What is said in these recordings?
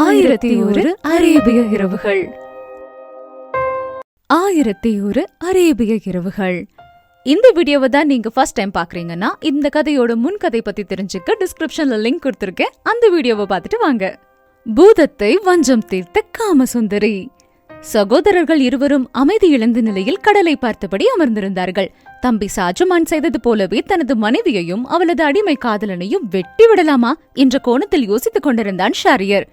ஆயிரத்தி ஒரு அரேபிய இரவுகள். ஆயிரத்தி ஒரு அரேபிய இரவுகள். இந்த வீடியோவை தான் நீங்க ஃபர்ஸ்ட் டைம் பாக்குறீங்கன்னா இந்த கதையோட முன் கதை பத்தி தெரிஞ்சுக்க டிஸ்கிரிப்ஷன்ல லிங்க் கொடுத்துருக்கேன். அந்த வீடியோவை பார்த்துட்டு வாங்க. பூதத்தை வஞ்சம் தீர்த்த காமசுந்தரி. சகோதரர்கள் இருவரும் அமைதி இழந்த நிலையில் கடலை பார்த்தபடி அமர்ந்திருந்தார்கள். தம்பி சாஜமான் செய்தது போலவே தனது மனைவியையும் அவளது அடிமை காதலனையும் வெட்டி விடலாமா என்ற கோணத்தில் யோசித்துக் கொண்டிருந்தான் ஷாரியர்.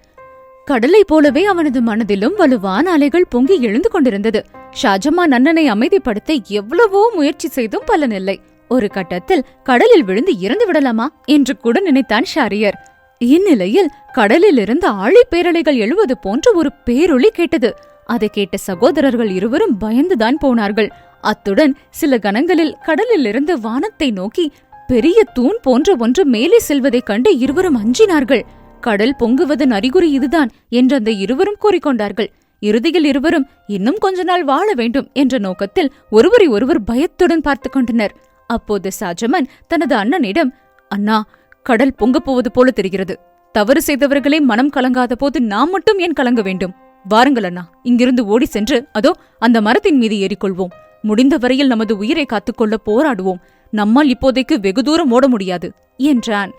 கடலை போலவே அவனது மனதிலும் வலுவான அலைகள் பொங்கி எழுந்து கொண்டிருந்தது. ஷாஜமான் அண்ணனை அமைதிப்படுத்த எவ்வளவோ முயற்சி செய்தும் பலனில்லை. ஒரு கட்டத்தில் கடலில் விழுந்து இறந்து விடலாமா என்று கூட நினைத்தான் ஷாரியர். இந்நிலையில் கடலில் இருந்து ஆழி பேரலைகள் எழுவது போன்ற ஒரு பேரொளி கேட்டது. அதை கேட்ட சகோதரர்கள் இருவரும் பயந்துதான் போனார்கள். அத்துடன் சில கணங்களில் கடலில் இருந்து வானத்தை நோக்கி பெரிய தூண் போன்ற ஒன்று மேலே செல்வதைக் கண்டு இருவரும் அஞ்சினார்கள். கடல் பொங்குவதன் அறிகுறி இதுதான் என்று அந்த இருவரும் கூறிக்கொண்டார்கள். இறுதியில் இருவரும் இன்னும் கொஞ்ச நாள் வாழ வேண்டும் என்ற நோக்கத்தில் ஒருவரை ஒருவர் பயத்துடன் பார்த்து கொண்டனர். அப்போது சாஜமன் தனது அண்ணனிடம் அண்ணா கடல் பொங்கப் போவது போல தெரிகிறது. தவறு செய்தவர்களே மனம் கலங்காத போது நாம் மட்டும் ஏன் கலங்க வேண்டும்? வாருங்கள் அண்ணா இங்கிருந்து ஓடி சென்று அதோ அந்த மரத்தின் மீது ஏறிக்கொள்வோம். முடிந்த வரையில் நமது உயிரை காத்துக்கொள்ள போராடுவோம். நம்மால் இப்போதைக்கு வெகு தூரம் ஓட முடியாது என்றான்.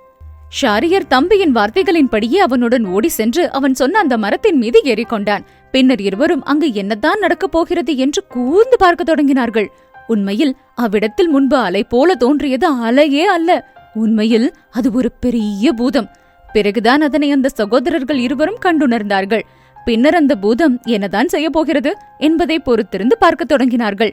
ஷாரியர் தம்பியின் வார்த்தைகளின்படியே அவனுடன் ஓடி சென்று அவன் சொன்ன அந்த மரத்தின் மீது ஏறிக்கொண்டான். பின்னர் இருவரும் அங்கு என்னதான் நடக்கப் போகிறது என்று கூர்ந்து பார்க்க தொடங்கினார்கள். உண்மையில் அவ்விடத்தில் முன்பு அலை போல தோன்றியது அலையே அல்ல. உண்மையில் அது ஒரு பெரிய பூதம். பிறகுதான் அதனை அந்த சகோதரர்கள் இருவரும் கண்டுணர்ந்தார்கள். பின்னர் அந்த பூதம் என்னதான் செய்ய போகிறது என்பதை பொறுத்திருந்து பார்க்கத் தொடங்கினார்கள்.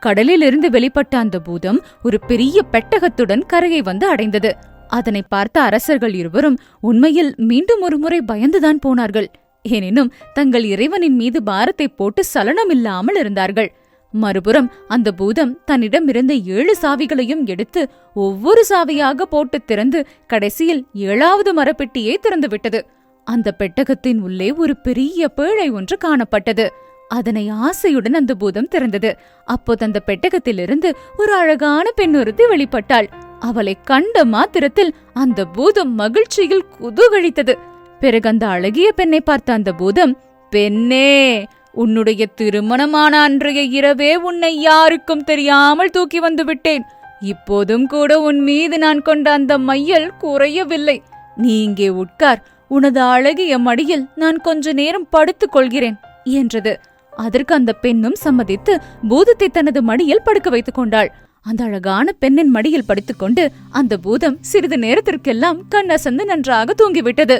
கடலிலிருந்து வெளிப்பட்ட அந்த பூதம் ஒரு பெரிய பெட்டகத்துடன் கரையை வந்து அடைந்தது. அதனை பார்த்த அரசர்கள் இருவரும் உண்மையில் மீண்டும் ஒருமுறை பயந்துதான் போனார்கள். எனினும் தங்கள் இறைவனின் மீது பாரத்தை போட்டு சலனமில்லாமல் இருந்தார்கள். மறுபுறம் அந்த பூதம் தன்னிடமிருந்த ஏழு சாவிகளையும் எடுத்து ஒவ்வொரு சாவியாக போட்டு திறந்து கடைசியில் ஏழாவது மரப்பெட்டியை திறந்துவிட்டது. அந்த பெட்டகத்தின் உள்ளே ஒரு பெரிய பேழை ஒன்று காணப்பட்டது. அதனை ஆசையுடன் அந்த பூதம் திறந்தது. அப்போது அந்த பெட்டகத்திலிருந்து ஒரு அழகான பெண் ஒருத்தி வெளிப்பட்டாள். அவளை கண்ட மாத்திரத்தில் அந்த பூதம் மகிழ்ச்சியில் குதூகழித்தது பிறகு அந்த அழகிய பெண்ணை பார்த்த அந்த பூதம் பெண்ணே உன்னுடைய திருமணமான அன்றைய இரவே உன்னை யாருக்கும் தெரியாமல் தூக்கி வந்து விட்டேன். இப்போதும் கூட உன் மீது நான் கொண்ட அந்த மையல் குறையவில்லை. நீ இங்கே உட்கார். உனது அழகிய மடியில் நான் கொஞ்ச நேரம் படுத்துக் கொள்கிறேன் என்றது. அதற்கு அந்த பெண்ணும் சம்மதித்து பூதத்தை தனது மடியில் படுக்க வைத்துக் கொண்டாள். அந்த அழகான பெண்ணின் மடியில் படுத்துக்கொண்டு அந்த பூதம் சிறிது நேரத்திற்கெல்லாம் கண்ணசந்து நன்றாக தூங்கிவிட்டது.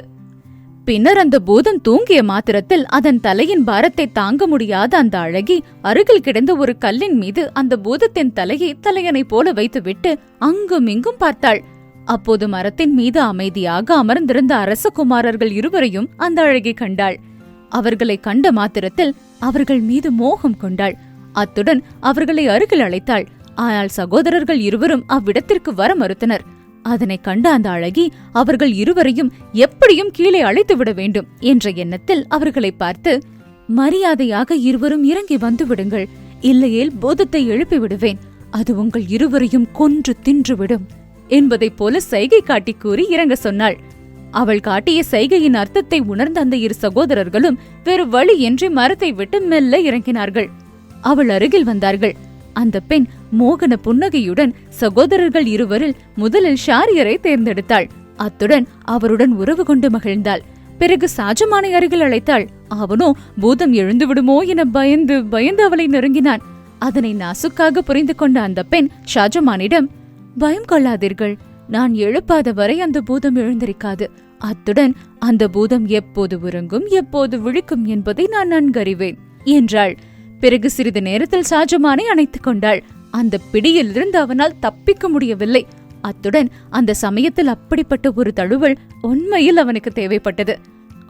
பின்னர் அந்த பூதம் தூங்கிய மாத்திரத்தில் அதன் தலையின் பாரத்தை தாங்க முடியாத அந்த அழகி அருகில் கிடந்த ஒரு கல்லின் மீது அந்த பூதத்தின் தலையை தலையணை போல வைத்துவிட்டு அங்கும் இங்கும் பார்த்தாள். அப்போது மரத்தின் மீது அமைதியாக அமர்ந்திருந்த அரசகுமாரர்கள் இருவரையும் அந்த அழகி கண்டாள். அவர்களை கண்ட மாத்திரத்தில் அவர்கள் மீது மோகம் கொண்டாள். அத்துடன் அவர்களை அருகில் அழைத்தாள். ஆனால் சகோதரர்கள் இருவரும் அவ்விடத்திற்கு வர மறுத்தனர். அதனை கண்ட அந்த அழகி அவர்கள் இருவரையும் எப்படியும் கீழே அழைத்து விட வேண்டும் என்ற எண்ணத்தில் அவர்களை பார்த்து மரியாதையாக இருவரும் இறங்கி வந்து விடுங்கள். இல்லையேல் போதத்தை எழுப்பி விடுவேன். அது உங்கள் இருவரையும் கொன்று தின்றுவிடும் என்பதைப் போல சைகை காட்டி கூறி இறங்க சொன்னாள். அவள் காட்டிய சைகையின் அர்த்தத்தை உணர்ந்த அந்த இரு சகோதரர்களும் வேறு வழியின்றி மரத்தை விட்டு மெல்ல இறங்கினார்கள். அவள் அருகில் வந்தார்கள். அந்த பெண் மோகன புன்னகையுடன் சகோதரர்கள் இருவரில் முதலில் ஷாரியரை தேர்ந்தெடுத்தாள். அத்துடன் அவருடன் உறவு கொண்டு மகிழ்ந்தாள். பிறகு சாஜமானை அருகில் அழைத்தாள். அவனோ பூதம் எழுந்து விடுமோ என பயந்து பயந்து அவளை நெருங்கினான். அதனை நாசுக்காக புரிந்து கொண்ட அந்த பெண் ஷாஜமானிடம் பயம் கொள்ளாதீர்கள். நான் எழுப்பாத வரை அந்த பூதம் எழுந்திருக்காது. அத்துடன் அந்த பூதம் எப்போது உறங்கும் எப்போது விழிக்கும் என்பதை நான் நன்கறிவேன் என்றாள். பிறகு சிறிது நேரத்தில் ஷாஜமானை அணைத்துக் கொண்டாள். அந்த பிடியிலிருந்து அவனால் தப்பிக்க முடியவில்லை. அத்துடன் அந்த சமயத்தில் அப்படிப்பட்ட ஒரு தழுவல் உண்மையில் அவனுக்கு தேவைப்பட்டது.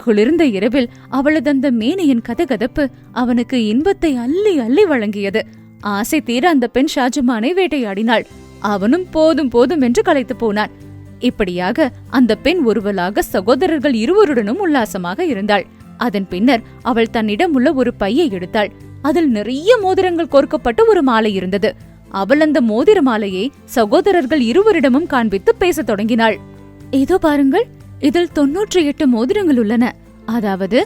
குளிர்ந்த இரவில் அவளது அந்த மேனையின் கதகதப்பு அவனுக்கு இன்பத்தை அள்ளி அள்ளி வழங்கியது. ஆசை தீர அந்த பெண் ஷாஜமானை வேட்டையாடினாள். அவனும் போதும் போதும் என்று கலைத்து போனான். இப்படியாக அந்த பெண் ஒருவலாக சகோதரர்கள் இருவருடனும் உல்லாசமாக இருந்தாள். அதன் பின்னர் அவள் தன்னிடம் உள்ள ஒரு பையை எடுத்தாள். அதில் நிறைய மோதிரங்கள் கோர்க்கப்பட்ட ஒரு மாலை இருந்தது. அவள் அந்த மோதிர மாலையை சகோதரர்கள் இருவரிடமும் காண்பித்து பேசத் தொடங்கினாள். இதோ பாருங்கள் இதில் தொன்னூற்றி எட்டு மோதிரங்கள் உள்ளன. அதாவது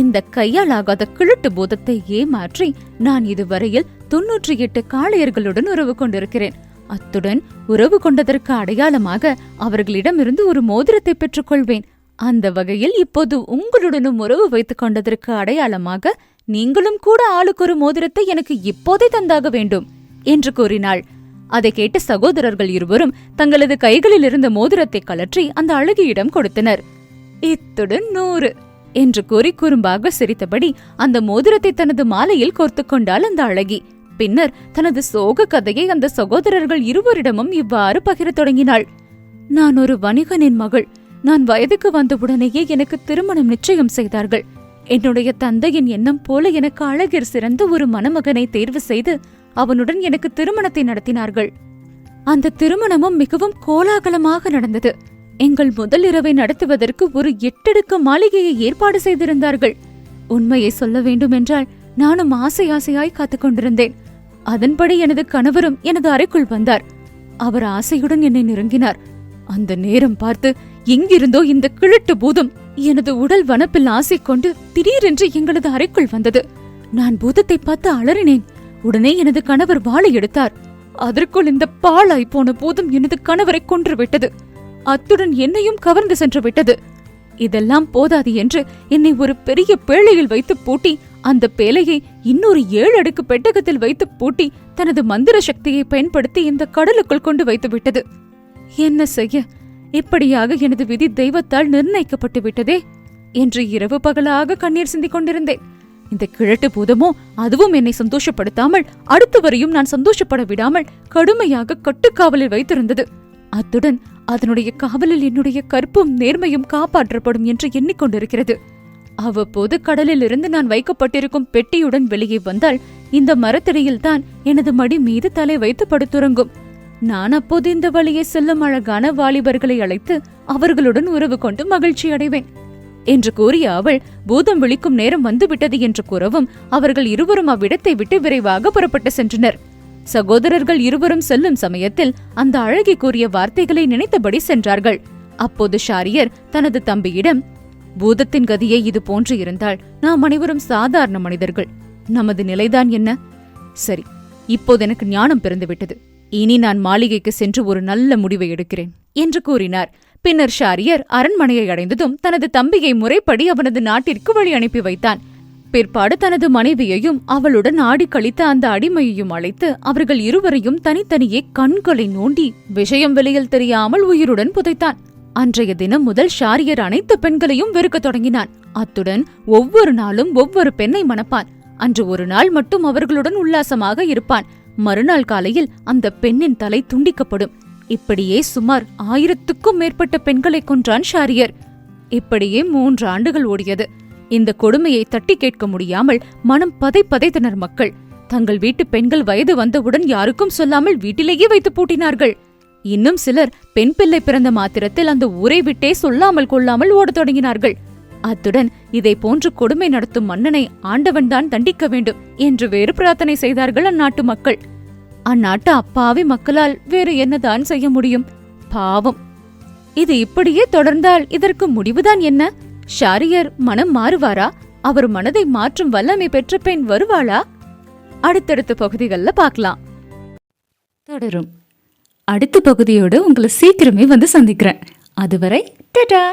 இந்த கையாலாகாத கிழட்டு பூதத்தை ஏமாற்றி நான் இதுவரையில் தொன்னூற்றி எட்டு காளையர்களுடன் உறவு கொண்டிருக்கிறேன். அத்துடன் உறவு கொண்டதற்கு அடையாளமாக அவர்களிடமிருந்து ஒரு மோதிரத்தை பெற்றுக்கொள்வேன். அந்த வகையில் இப்போது உங்களுடனும் உறவு வைத்துக் கொண்டதற்கு அடையாளமாக நீங்களும் கூட ஆளுக்கு ஒரு மோதிரத்தை எனக்கு இப்போதே தந்தாக வேண்டும் என்று கூறினாள். அதை கேட்ட சகோதரர்கள் இருவரும் தங்களது கைகளில் இருந்த மோதிரத்தை கலற்றி அந்த அழகியிடம் கொடுத்தனர். இத்துடன் நூறு என்று கூறி குறும்பாக சிரித்தபடி அந்த மோதிரத்தை தனது மாலையில் கோர்த்து கொண்டாள் அந்த அழகி. பின்னர் தனது சோக கதையை அந்த சகோதரர்கள் இருவரிடமும் இவ்வாறு பகிரத் தொடங்கினாள். நான் ஒரு வணிகனின் மகள். நான் வயதுக்கு வந்தவுடனேயே எனக்கு திருமணம் நிச்சயம் செய்தார்கள். என்னுடைய தந்தையின் எண்ணம் போல எனக்கு அழகிர் சிறந்த ஒரு மணமகனை தேர்வு செய்து அவனுடன் எனக்கு திருமணத்தை நடத்தினார்கள். அந்த திருமணமும் மிகவும் கோலாகலமாக நடந்தது. எங்கள் முதல் இரவை நடத்துவதற்கு ஒரு எட்டடுக்கு மாளிகையை ஏற்பாடு செய்திருந்தார்கள். உண்மையை சொல்ல வேண்டுமென்றால் நானும் ஆசை ஆசையாய் காத்துக் கொண்டிருந்தேன். அதன்படி எனது கணவரும் எனது அறைக்குள் வந்தார். அவர் ஆசையுடன் என்னை நெருங்கினார். அந்த நேரம் பார்த்து எங்கிருந்தோ இந்த கிழட்டு பூதம் எனது உடல் வனப்பில் ஆசை கொண்டு திடீரென்று எங்களது அறைக்குள் வந்தது. நான் பூதத்தை பார்த்து அலறினேன். உடனே எனது கணவர் வாளை எடுத்தார். அதற்குள் இந்த பாழாய் போன பூதம் எனது கணவரை கொன்று விட்டது. அத்துடன் என்னையும் கவர்ந்து சென்று விட்டது. இதெல்லாம் போதாது என்று என்னை ஒரு பெரிய பேழையில் வைத்து பூட்டி அந்த பேலையை இன்னொரு ஏழு அடுக்கு பெட்டகத்தில் வைத்து பூட்டி தனது மந்திர சக்தியை பயன்படுத்தி இந்த கடலுக்குள் கொண்டு வைத்து விட்டது. என்ன செய்ய? இப்படியாக எனது விதி தெய்வத்தால் நிர்ணயிக்கப்பட்டு விட்டதே என்று இரவு பகலாக கண்ணீர் சிந்திக் கொண்டிருந்தேன். இந்த கிழட்டு பூதமோ அதுவும் என்னை சந்தோஷப்படுத்தாமல் அடுத்து வரையும் நான் சந்தோஷப்பட விடாமல் கடுமையாக கட்டுக்காவலில் வைத்திருந்தது. அத்துடன் அதனுடைய காவலில் என்னுடைய கற்பும் நேர்மையும் காப்பாற்றப்படும் என்று எண்ணிக்கொண்டிருக்கிறது. அவ்வப்போது கடலிலிருந்து நான் வைக்கப்பட்டிருக்கும் பெட்டியுடன் வெளியே வந்தால் இந்த மரத்தடியில் தான் எனது மடி மீது தலை வைத்து படுத்துறங்கும். நான் அப்போது இந்த வழியே செல்லும் அழகான வாலிபர்களை அழைத்து அவர்களுடன் உறவு கொண்டு மகிழ்ச்சி அடைவேன் என்று கூறிய அவள் பூதம் விழிக்கும் நேரம் வந்துவிட்டது என்று கூறவும் அவர்கள் இருவரும் அவ்விடத்தை விட்டு விரைவாக புறப்பட்டு சென்றனர். சகோதரர்கள் இருவரும் செல்லும் சமயத்தில் அந்த அழகி கூறிய வார்த்தைகளை நினைத்தபடி சென்றார்கள். அப்போது ஷாரியர் தனது தம்பியிடம் பூதத்தின் கதியே இது போன்று இருந்தால் நாம் அனைவரும் சாதாரண மனிதர்கள். நமது நிலைதான் என்ன? சரி இப்போது எனக்கு ஞானம் பிறந்துவிட்டது. இனி நான் மாளிகைக்கு சென்று ஒரு நல்ல முடிவை எடுக்கிறேன் என்று கூறினார். பின்னர் ஷாரியர் அரண்மனையை அடைந்ததும் தனது தம்பியை முறைப்படி அவனது நாட்டிற்கு வழி அனுப்பி வைத்தான். பிற்பாடு தனது மனைவியையும் அவளுடன் ஆடி கழித்த அந்த அடிமையையும் அழைத்து அவர்கள் இருவரையும் தனித்தனியே கண்களை நோண்டி விஷயம் வெளியில் தெரியாமல் உயிருடன் புதைத்தான். அன்றைய தினம் முதல் ஷாரியர் அனைத்து பெண்களையும் வெறுக்கத் தொடங்கினான். அத்துடன் ஒவ்வொரு நாளும் ஒவ்வொரு பெண்ணை மணப்பான். அன்று ஒரு நாள் மட்டும் அவர்களுடன் உல்லாசமாக இருப்பான். மறுநாள் காலையில் அந்த பெண்ணின் தலை துண்டிக்கப்படும். இப்படியே சுமார் ஆயிரத்துக்கும் மேற்பட்ட பெண்களை கொன்றான் ஷாரியர். இப்படியே மூன்று ஆண்டுகள் ஓடியது. இந்த கொடுமையை தட்டி கேட்க முடியாமல் மனம் பதை பதைத்தனர் மக்கள். தங்கள் வீட்டு பெண்கள் வயது வந்தவுடன் யாருக்கும் சொல்லாமல் வீட்டிலேயே வைத்து பூட்டினார்கள். இன்னும் சிலர் பெண் பிள்ளை பிறந்த மாத்திரத்தில் அந்த ஊரை விட்டே சொல்லாமல் கொள்ளாமல் ஓடத் தொடங்கினார்கள். அத்துடன் இதை போன்று கொடுமை நடத்தும் மன்னனை ஆண்டவன்தான் தண்டிக்க வேண்டும் என்று வேறு பிரார்த்தனை செய்தார்கள் அந்நாட்டு மக்கள். அந்நாட்டு அப்பாவி மக்களால் வேறு என்னதான் செய்ய முடியும்? பாவம். இது இப்படியே தொடர்ந்தால் இதற்கு முடிவுதான் என்ன? ஷாரியர் மனம் மாறுவாரா? அவர் மனதை மாற்றும் வல்லமை பெற்ற பெண் வருவாளா? அடுத்தடுத்த பகுதிகள்ல பார்க்கலாம். தொடரும். அடுத்த பகுதியோட உங்களை சீக்கிரமே வந்து சந்திக்கிறேன். அதுவரை டடா!